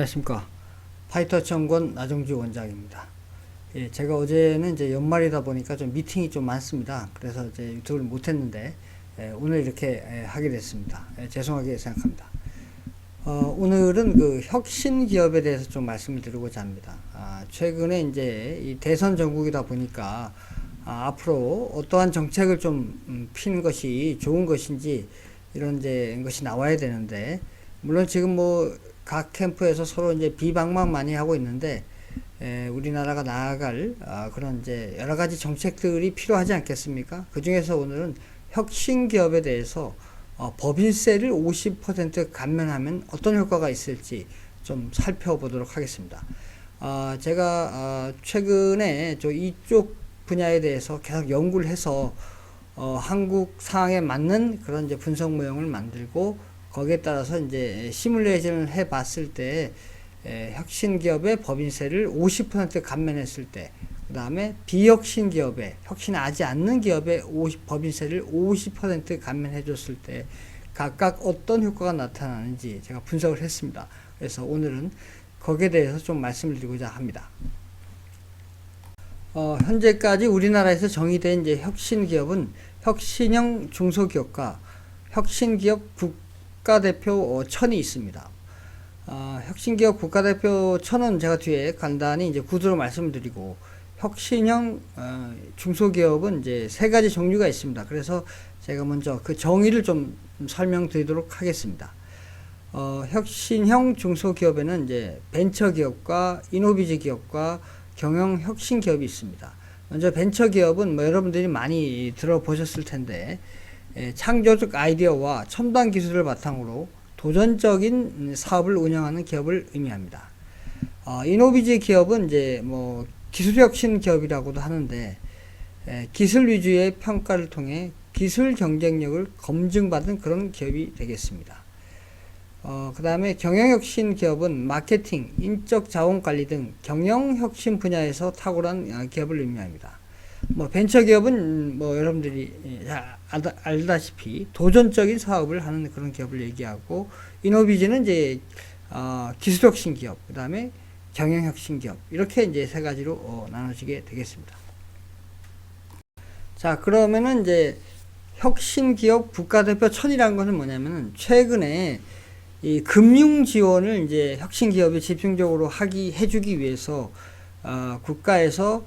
안녕하십니까. 파이터 청권 나정주 원장입니다. 예, 제가 어제는 이제 연말이다 보니까 좀 미팅이 좀 많습니다. 그래서 이제 유튜브를 못했는데, 예, 오늘 이렇게 예, 하게 됐습니다. 예, 죄송하게 생각합니다. 어, 오늘은 그 혁신 기업에 대해서 좀 말씀을 드리고자 합니다. 아, 최근에 이제 이 대선 전국이다 보니까 아, 앞으로 어떠한 정책을 좀 음, 피는 것이 좋은 것인지 이런 이제 것이 나와야 되는데 물론 지금 뭐 각 캠프에서 서로 이제 비방만 많이 하고 있는데 에, 우리나라가 나아갈 아, 그런 이제 여러 가지 정책들이 필요하지 않겠습니까? 그 중에서 오늘은 혁신 기업에 대해서 어, 법인세를 50% 감면하면 어떤 효과가 있을지 좀 살펴보도록 하겠습니다. 아, 제가 아, 최근에 저 이쪽 분야에 대해서 계속 연구를 해서 어, 한국 상황에 맞는 그런 이제 분석 모형을 만들고 거기에 따라서 이제 시뮬레이션을 해 봤을 때 에, 혁신 기업의 법인세를 50% 감면했을 때 그 다음에 비혁신 기업에 혁신하지 않는 기업의 50, 법인세를 50% 감면해 줬을 때 각각 어떤 효과가 나타나는지 제가 분석을 했습니다. 그래서 오늘은 거기에 대해서 좀 말씀을 드리고자 합니다. 어, 현재까지 우리나라에서 정의된 이제 혁신 기업은 혁신형 중소기업과 혁신기업 국 가대표 어, 천이 있습니다. 어, 혁신기업 국가대표 천은 제가 뒤에 간단히 이제 구조로 말씀을 드리고 혁신형 어, 중소기업은 이제 세 가지 종류가 있습니다. 그래서 제가 먼저 그 정의를 좀 설명드리도록 하겠습니다. 어, 혁신형 중소기업에는 이제 벤처기업과 이노비즈 기업과 경영 혁신 기업이 있습니다. 먼저 벤처 기업은 뭐 여러분들이 많이 들어보셨을 텐데 에, 창조적 아이디어와 첨단 기술을 바탕으로 도전적인 사업을 운영하는 기업을 의미합니다. 어, 이노비즈 기업은 이제 뭐 기술 혁신 기업이라고도 하는데 에, 기술 위주의 평가를 통해 기술 경쟁력을 검증받은 그런 기업이 되겠습니다. 어, 그 다음에 경영혁신 기업은 마케팅, 인적 자원 관리 등 경영혁신 분야에서 탁월한 어, 기업을 의미합니다. 뭐 벤처 기업은 뭐 여러분들이 예, 잘 알다- 알다 시피 도전적인 사업을 하는 그런 기업을 얘기하고 이노비즈는 이제 어, 기술혁신 기업, 그 다음에 경영혁신 기업 이렇게 이제 세 가지로 어, 나눠지게 되겠습니다. 자 그러면은 이제 혁신 기업 국가대표 천이라는 것은 뭐냐면은 최근에 이 금융 지원을 이제 혁신 기업에 집중적으로 하기 해주기 위해서 어, 국가에서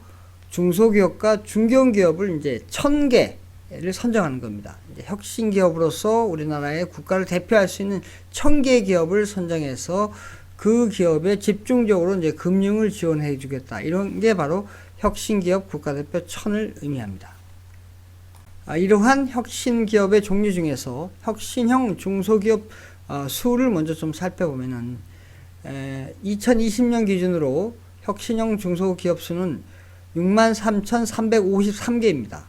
중소기업과 중견기업을 이제 천 개를 선정하는 겁니다. 혁신 기업으로서 우리나라의 국가를 대표할 수 있는 천 개 기업을 선정해서 그 기업에 집중적으로 이제 금융을 지원해 주겠다. 이런 게 바로 혁신 기업 국가대표 천을 의미합니다. 아, 이러한 혁신 기업의 종류 중에서 혁신형 중소기업 어, 수를 먼저 좀 살펴보면은 에, 2020년 기준으로 혁신형 중소기업 수는 63,353개입니다.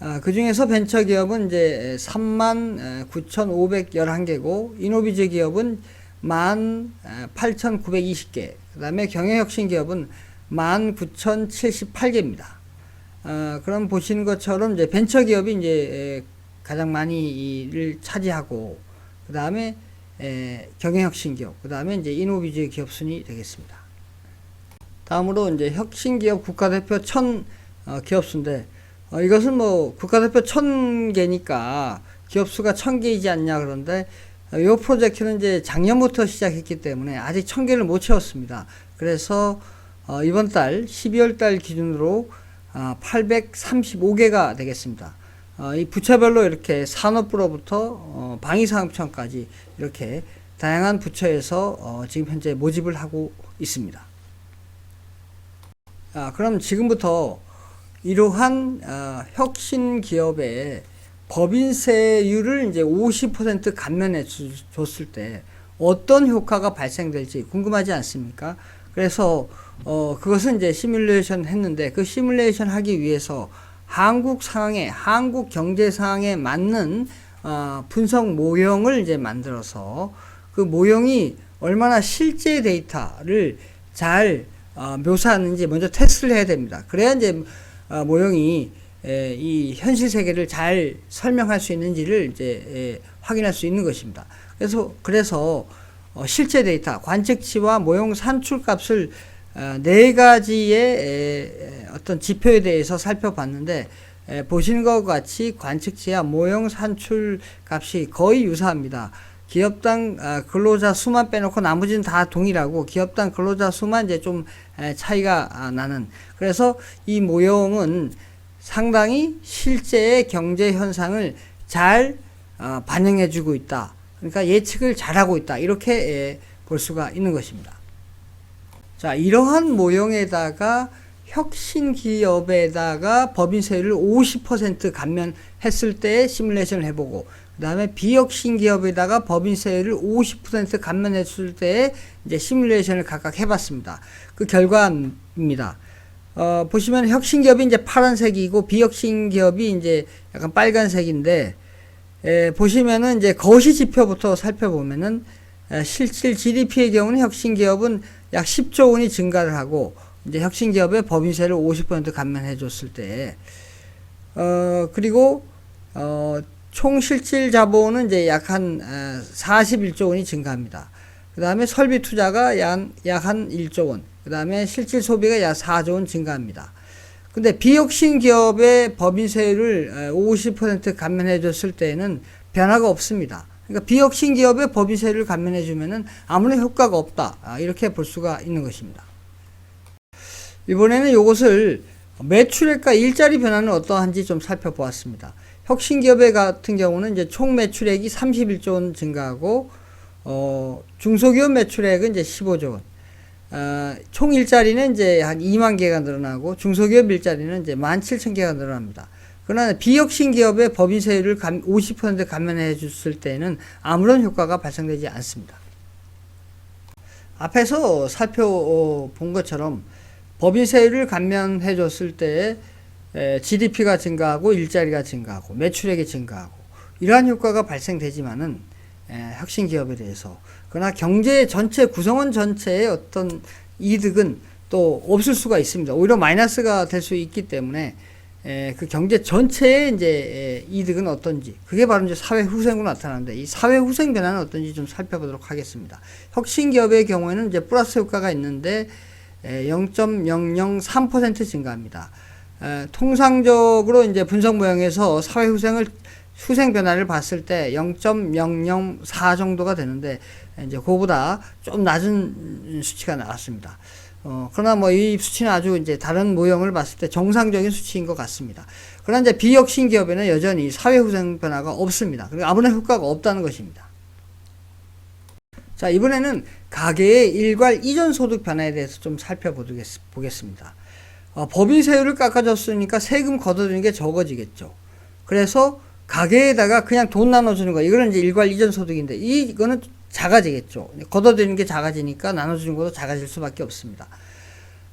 아, 그 중에서 벤처 기업은 이제 39,511개고 이노비즈 기업은 18,920개. 그다음에 경영혁신 기업은 19,078개입니다. 어, 그럼 보시는 것처럼 이제 벤처 기업이 이제 에, 가장 많이 이를 차지하고 그 다음에 경영혁신 기업, 그 다음에 이제 이노비즈 기업 순이 되겠습니다. 다음으로 이제 혁신 기업 국가대표 천 어, 기업 수인데 어, 이것은 뭐 국가대표 천 개니까 기업 수가 천 개이지 않냐 그런데 어, 이 프로젝트는 이제 작년부터 시작했기 때문에 아직 천 개를 못 채웠습니다. 그래서 어, 이번 달 12월 달 기준으로 아, 835개가 되겠습니다. 어, 이 부처별로 이렇게 산업부로부터 어, 방위사업청까지 이렇게 다양한 부처에서 어, 지금 현재 모집을 하고 있습니다. 아, 그럼 지금부터 이러한 어, 혁신 기업의 법인세율을 이제 50% 감면해 주- 줬을 때 어떤 효과가 발생될지 궁금하지 않습니까? 그래서 어, 그것은 이제 시뮬레이션 했는데 그 시뮬레이션 하기 위해서 한국 상황에 한국 경제 상황에 맞는 어, 분석 모형을 이제 만들어서 그 모형이 얼마나 실제 데이터를 잘 어, 묘사하는지 먼저 테스트를 해야 됩니다. 그래야 이제 어, 모형이 에, 이 현실 세계를 잘 설명할 수 있는지를 이제 에, 확인할 수 있는 것입니다. 그래서 그래서 어, 실제 데이터, 관측치와 모형 산출 값을 어, 네 가지의 에, 에, 어떤 지표에 대해서 살펴봤는데 에, 보시는 것 같이 관측치와 모형 산출 값이 거의 유사합니다. 기업당 아, 근로자 수만 빼놓고 나머지는 다 동일하고 기업당 근로자 수만 이제 좀 에, 차이가 아, 나는 그래서 이 모형은 상당히 실제의 경제 현상을 잘 어, 반영해주고 있다. 그러니까 예측을 잘하고 있다. 이렇게 예, 볼 수가 있는 것입니다. 자, 이러한 모형에다가 혁신 기업에다가 법인세율을 50% 감면했을 때 시뮬레이션을 해보고, 그 다음에 비혁신 기업에다가 법인세율을 50% 감면했을 때 이제 시뮬레이션을 각각 해봤습니다. 그 결과입니다. 어, 보시면 혁신 기업이 이제 파란색이고 비혁신 기업이 이제 약간 빨간색인데, 에, 보시면은 이제 거시 지표부터 살펴보면은 에, 실질 GDP의 경우는 혁신 기업은 약 10조 원이 증가를 하고 이제 혁신 기업의 법인세를 50% 감면해 줬을 때 어, 그리고 어, 총 실질 자본은 이제 약 한 41조 원이 증가합니다. 그 다음에 설비 투자가 약한 1조 원, 그 다음에 실질 소비가 약 4조 원 증가합니다. 근데 비혁신 기업의 법인세율을 50% 감면해 줬을 때에는 변화가 없습니다. 그러니까 비혁신 기업의 법인세율을 감면해 주면은 아무런 효과가 없다. 아, 이렇게 볼 수가 있는 것입니다. 이번에는 이것을 매출액과 일자리 변화는 어떠한지 좀 살펴보았습니다. 혁신 기업의 같은 경우는 이제 총 매출액이 31조 원 증가하고 어, 중소기업 매출액은 이제 15조 원. 어, 총 일자리는 이제 한 2만 개가 늘어나고 중소기업 일자리는 이제 17,000개가 늘어납니다. 그러나 비혁신 기업의 법인세율을 50% 감면해 줬을 때는 아무런 효과가 발생되지 않습니다. 앞에서 살펴본 것처럼 법인세율을 감면해 줬을 때 GDP가 증가하고 일자리가 증가하고 매출액이 증가하고 이러한 효과가 발생되지만은 혁신 기업에 대해서 그러나 경제 전체 구성원 전체의 어떤 이득은 또 없을 수가 있습니다. 오히려 마이너스가 될 수 있기 때문에 에, 그 경제 전체의 이제 에, 이득은 어떤지 그게 바로 이제 사회 후생으로 나타나는데 이 사회 후생 변화는 어떤지 좀 살펴보도록 하겠습니다. 혁신 기업의 경우에는 이제 플러스 효과가 있는데 0.003% 증가합니다. 에, 통상적으로 이제 분석 모형에서 사회 후생을 후생 변화를 봤을 때 0.004 정도가 되는데 이제 그보다 좀 낮은 수치가 나왔습니다. 어, 그러나 뭐 이 수치는 아주 이제 다른 모형을 봤을 때 정상적인 수치인 것 같습니다. 그러나 이제 비혁신 기업에는 여전히 사회 후생 변화가 없습니다. 그리고 아무런 효과가 없다는 것입니다. 자, 이번에는 가계의 일괄 이전 소득 변화에 대해서 좀 살펴보겠습니다. 어, 법인세율을 깎아줬으니까 세금 걷어들이는 게 적어지겠죠. 그래서 가게에다가 그냥 돈 나눠주는 거, 이거는 이제 일괄 이전 소득인데, 이거는 작아지겠죠. 걷어들이는 게 작아지니까 나눠주는 것도 작아질 수밖에 없습니다.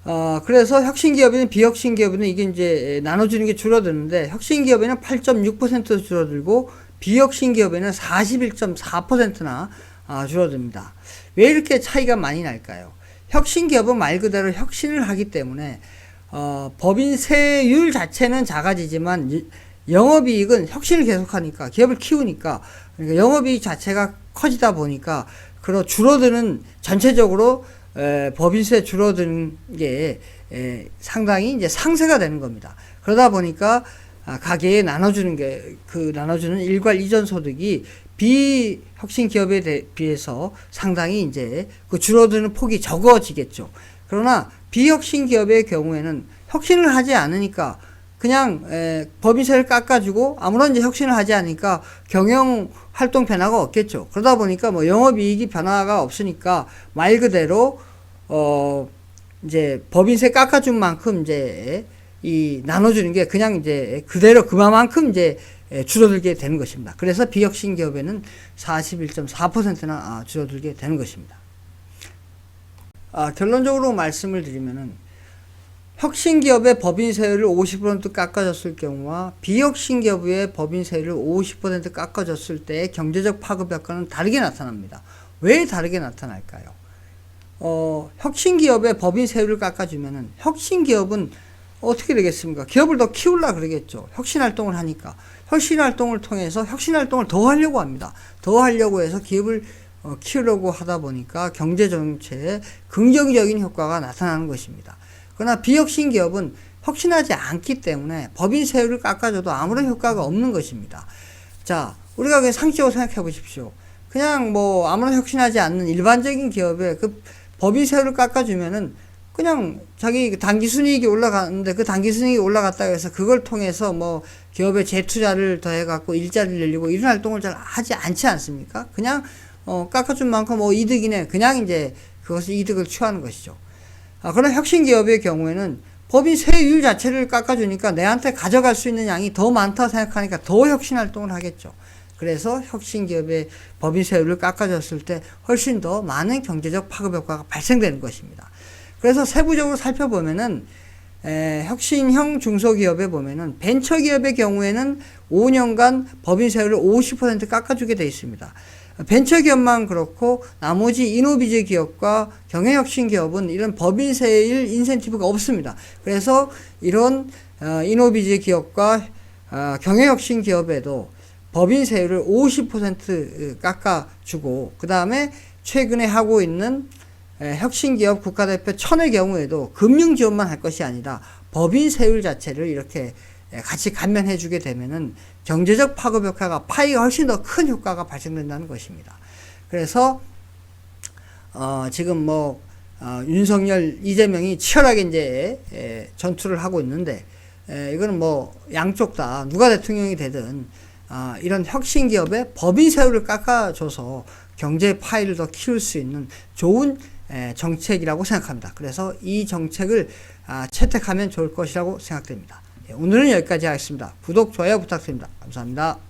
어, 그래서 혁신 기업에는 비혁신 기업에는 이게 이제 나눠주는 게 줄어드는데, 혁신 기업에는 8.6% 줄어들고, 비혁신 기업에는 41.4%나 아, 줄어듭니다. 왜 이렇게 차이가 많이 날까요? 혁신 기업은 말 그대로 혁신을 하기 때문에, 어, 법인세율 자체는 작아지지만, 영업이익은 혁신을 계속하니까 기업을 키우니까 그러니까 영업이익 자체가 커지다 보니까 그런 줄어드는 전체적으로 에, 법인세 줄어드는 게 에, 상당히 이제 상세가 되는 겁니다. 그러다 보니까 아, 가게에 나눠주는 게 그 나눠주는 일괄 이전 소득이 비혁신 기업에 대, 비해서 상당히 이제 그 줄어드는 폭이 적어지겠죠. 그러나 비혁신 기업의 경우에는 혁신을 하지 않으니까 그냥 에, 법인세를 깎아주고 아무런 이제 혁신을 하지 않으니까 경영 활동 변화가 없겠죠. 그러다 보니까 뭐 영업이익이 변화가 없으니까 말 그대로 어 이제 법인세 깎아준 만큼 이제 이 나눠주는 게 그냥 이제 그대로 그만큼 이제 줄어들게 되는 것입니다. 그래서 비혁신 기업에는 41.4%나 아, 줄어들게 되는 것입니다. 아, 결론적으로 말씀을 드리면은 혁신 기업의 법인세율을 50% 깎아줬을 경우와 비혁신 기업의 법인세율을 50% 깎아줬을 때의 경제적 파급 효과는 다르게 나타납니다. 왜 다르게 나타날까요? 어, 혁신 기업의 법인세율을 깎아주면은 혁신 기업은 어떻게 되겠습니까? 기업을 더 키우려 그러겠죠. 혁신 활동을 하니까. 혁신 활동을 통해서 혁신 활동을 더 하려고 합니다. 더 하려고 해서 기업을 어, 키우려고 하다 보니까 경제 정책에 긍정적인 효과가 나타나는 것입니다. 그러나 비혁신 기업은 혁신하지 않기 때문에 법인 세율을 깎아줘도 아무런 효과가 없는 것입니다. 자, 우리가 그냥 상식적으로 생각해 보십시오. 그냥 뭐 아무런 혁신하지 않는 일반적인 기업에 그 법인 세율을 깎아주면은 그냥 자기 그 단기 순이익이 올라가는데 그 단기 순이익이 올라갔다고 해서 그걸 통해서 뭐 기업의 재투자를 더 해 갖고 일자리를 늘리고 이런 활동을 잘 하지 않지 않습니까? 그냥 어, 깎아준 만큼 뭐 이득이네. 그냥 이제 그것을 이득을 취하는 것이죠. 아, 그러나 혁신 기업의 경우에는 법인 세율 자체를 깎아주니까 내한테 가져갈 수 있는 양이 더 많다 생각하니까 더 혁신 활동을 하겠죠. 그래서 혁신 기업의 법인 세율을 깎아줬을 때 훨씬 더 많은 경제적 파급 효과가 발생되는 것입니다. 그래서 세부적으로 살펴보면은 에, 혁신형 중소기업에 보면은 벤처기업의 경우에는 5년간 법인 세율을 50% 깎아주게 돼 있습니다. 벤처기업만 그렇고 나머지 이노비즈 기업과 경영혁신 기업은 이런 법인 세율 인센티브가 없습니다. 그래서 이런 어, 이노비즈 기업과 어, 경영혁신 기업에도 법인 세율을 50% 깎아주고 그 다음에 최근에 하고 있는 에, 혁신기업 국가대표 천의 경우에도 금융 지원만 할 것이 아니라 법인 세율 자체를 이렇게 에, 같이 감면해 주게 되면은 경제적 파급 효과가 파이가 훨씬 더 큰 효과가 발생된다는 것입니다. 그래서 어, 지금 뭐 어, 윤석열, 이재명이 치열하게 이제 에, 전투를 하고 있는데 에, 이거는 뭐 양쪽 다 누가 대통령이 되든 아, 이런 혁신 기업의 법인 세율을 깎아줘서 경제 파이를 더 키울 수 있는 좋은 에, 정책이라고 생각합니다. 그래서 이 정책을 아, 채택하면 좋을 것이라고 생각됩니다. 예, 오늘은 여기까지 하겠습니다. 구독, 좋아요 부탁드립니다. 감사합니다.